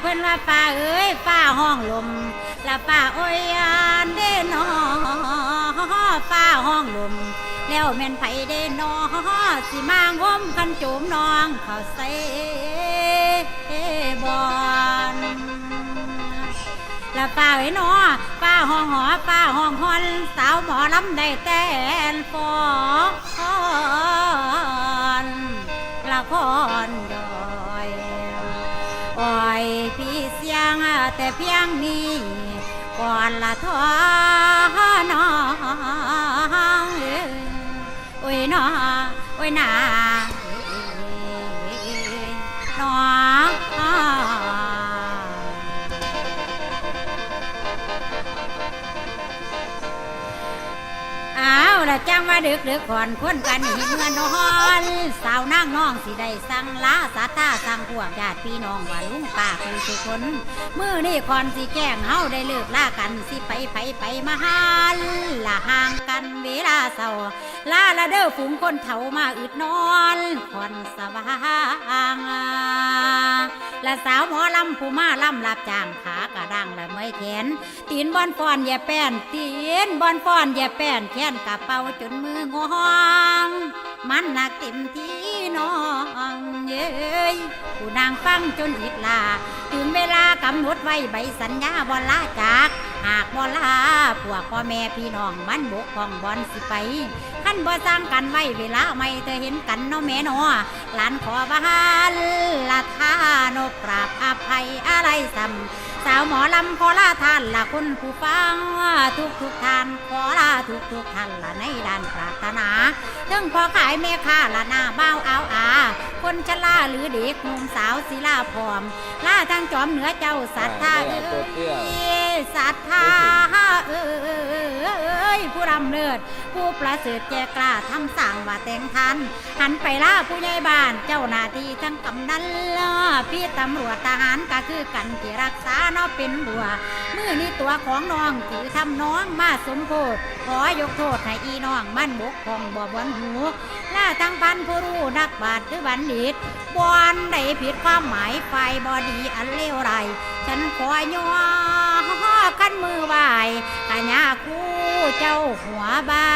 เพิ่นว่าป้าเอ้ยป้าห้องลมละป้าโอ้ยยานเด้นอป้าห้องลม แล้วแม่นไผเด้นอสิมางมคันโจมน้องเขาใส่บอนละป้าเอ้นอป้าห้องหอป้าห้องฮอนสาวหมอลำได้แต่นฟอนละครดอ ยปล่อยพี่เสียงแต่เพียงนี้ก่อนละท้อนองเอ้ยน้อเอ้ยนา ละจังว่าดึกดึกก่อนคนกันเห็นเงินนอนสาวนั่งน้องสิได้สั่งลาสาตาสั่งพวกญาติพี่น้องว่าลุงป้าคือสุคนมือนี่ก่อนสิแจ้งเฮาได้เลิกลากันสิไปไปไปมาหาละห่างกันเวลาเศร้าลาละเด้อฝูงคนเฒ่ามาอึดนอนคอนสว่างและสาวหมอลำผู้มาลำรับจ้างขากระดังและไม่แขนตีนบอนฟอนอย่าแป้นตีนบอนฟอนอย่าแป้นแขนกระเป๋าจนมืององมันหนักเต็มที่น้องเย้ยผู้นางฟังจนอิดลาถึงเวลากำหนดไว้ใบสัญญาบอลลาจาก หากบอลลาพวกพ่อแม่พี่น้องมันบกพร่องบอลสิไปันบ่สร้างกันไว้เวลาไม่เธอเห็นกันเนาะแม่เนาะหลานขอบานละทานปราบอภัยอะไรซ้ำสาวหมอลำขอลาท่านละคุณผู้ฟังทุกทุกท่านขอลาทุกทุกท่านละในด้านปรารถนาถึงพอขายแม่ค้าละหน้าเบ้าเอาอา คนชราหรือเด็กหนุ่มสาวศิลาพร้อมลาทางจอมเหนือเจ้าสัทธาเอ้ยสัทธาเอ้ย ลิศ ผู้ประเสริฐแจกล้าทำสั่งว่าแต่งทัน หันไปล่าผู้ใหญ่บ้านเจ้าหน้าที่ทั้งกำนันล่ะพี่ตำรวจทหารก็คือกันที่รักษาเนาะเป็นบัวมื่อนี้ตัวของน้องถือทำน้องมาสมโพธขอยกโทษให้อีน้องมันบกพร่องบ่บวนหูล่าทั้งพันผู้รู้นักบาทหรือบัณฑิตบอนได้ผิดความหมายไฟบอดีอันเลวไรฉันขอย่อกันมือไหวกะยาคู เจ้าหัวบา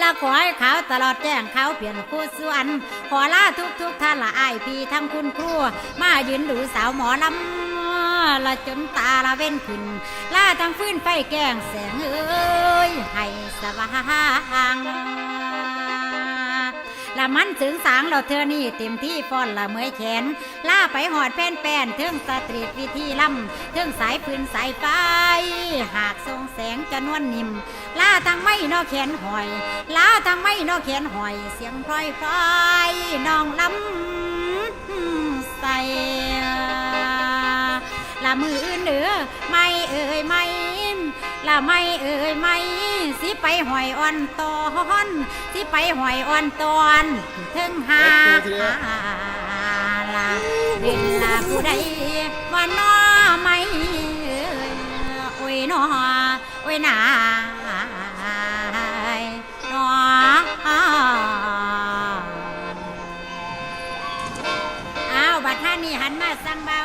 ละขอให้เขาตลอดแจ้งเขาเปลี่ยนคู่ส่วน ขอลาทุกทุกท่านละอายพี่ทั้งคุณครูมายืนดูสาวหมอลำละจนตาละเว้นขึ้นลาทั้งฟื้นไฟแกงแสงเอ้ยให้สว่าง ละมันถึงสางเราเธอนี่เต็มที่ฟ้อนละเมอยแขน ล่าไปหอดแป้นแป้นเทิงสตรีทวิธีลำเทิงสายปืนสายไฟหากทรงแสงจะนวลนิ่มล่าทางไม่นอแขนหอยล่าทางไม่นอแขนหอย เสียงพลอยพลอยน้องลำใส่ละมืออื่นเด้อไม่เอ่ยไม่ ละไม่เอ่ยไม่สิไปหอยอ่อนตอนสิไปหอยอ่อนตอนถึงหาลาเวลาผู้ใดว่าน้อไม่เอ่ยโอ้ยน้อโอ้ยหนาหนออ้าวบัดท่านี่หันมาสั่งบ่า